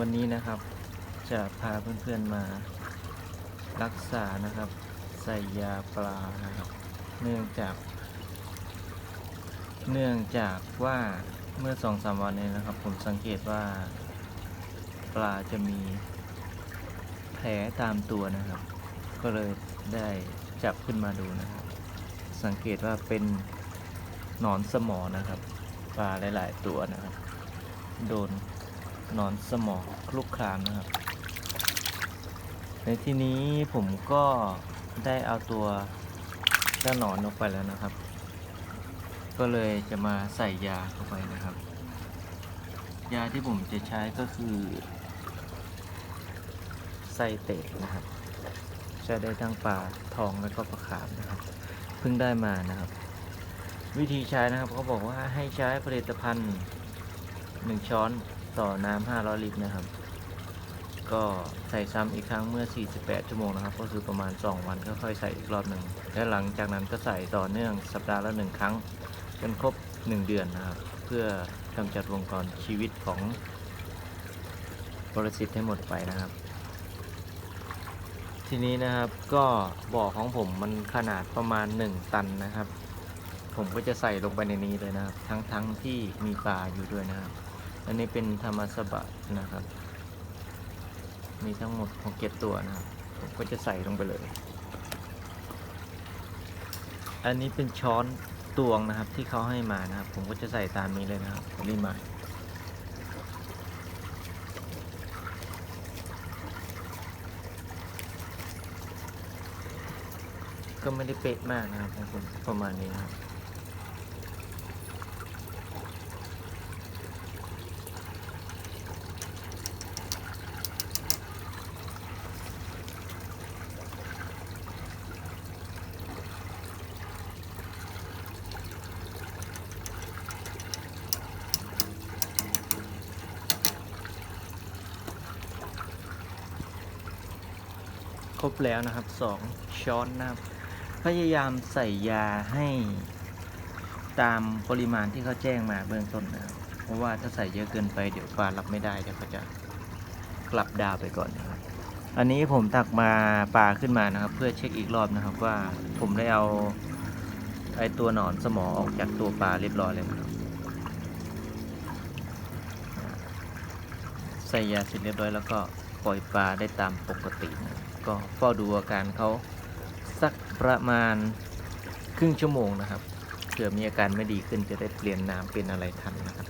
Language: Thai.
วันนี้นะครับจะพาเพื่อนๆมารักษานะครับ ใส่ยาปลานะครับ เนื่องจาก เนื่องจากว่าเมื่อสองสามวันนี้นะครับ ผมสังเกตว่า ปลาจะมีแผลตามตัวนะครับ ก็เลยได้จับขึ้นมาดูนะครับ สังเกตว่าเป็นหนอนสมอนะครับ ปลาหลาย ๆ ตัวนะครับ โดน นอนสมองคลุกคลามนะครับ ในที่นี้ผมก็ได้เอาตัวเจ้าหนอนออกไปแล้วนะครับ ก็เลยจะมาใส่ยาเข้าไปนะครับ ยาที่ผมจะใช้ก็คือไซเตตนะครับใช้ได้ทั้งปลาทองและก็ปลาขามนะครับ เพิ่งได้มานะครับ วิธีใช้นะครับเขาบอกว่าให้ใช้ผลิตภัณฑ์ 1 ช้อน ต่อน้ำ500 ลิตรนะครับ ก็ใส่ซ้ำอีกครั้งเมื่อ 48 ชั่วโมงนะครับ ก็คือประมาณ 2 วันก็ค่อยใส่อีกรอบหนึ่ง และหลังจากนั้นก็ใส่ต่อเนื่องสัปดาห์ละ 1 ครั้งจนครบ 1 เดือนนะครับ เพื่อกำจัดวงจรชีวิตของปรสิตให้หมดไปนะครับ ทีนี้นะครับก็บ่อของผมมันขนาดประมาณ 1 ตันนะครับ ผมก็จะใส่ลงไปในนี้เลยนะครับ ทั้งทั้งที่มีปลาอยู่ด้วยนะครับ อันนี้เป็นธรรมสบะนะครับ มีทั้งหมดของเก็ดตัวนะครับผมก็จะใส่ลงไปเลย อันนี้เป็นช้อนตวงนะครับที่เขาให้มานะครับ ผมก็จะใส่ตามนี้เลยนะครับปริมาณก็ไม่ได้เป๊ะมากนะครับผมประมาณนี้นะครับ รบแล้วนะครับสองช้อนนะครับ พยายามใส่ยาให้ตามปริมาณที่เขาแจ้งมาเบื้องต้นนะครับ เพราะว่าถ้าใส่เยอะเกินไปเดี๋ยวปลารับไม่ได้เดี๋ยวเขาจะกลับดาวไปก่อนนะครับ อันนี้ผมตักมาปลาขึ้นมานะครับ เพื่อเช็คอีกรอบนะครับว่าผมได้เอาไอตัวหนอนสมอออกจากตัวปลาเรียบร้อยเลยนะครับ ใส่ยาเสร็จเรียบร้อยแล้วก็ปล่อยปลาได้ตามปกตินะ ก็เฝ้าดูอาการเขาสักประมาณครึ่งชั่วโมงนะครับเผื่อมีอาการไม่ดีขึ้นจะได้เปลี่ยนน้ำเป็นอะไรทันนะครับ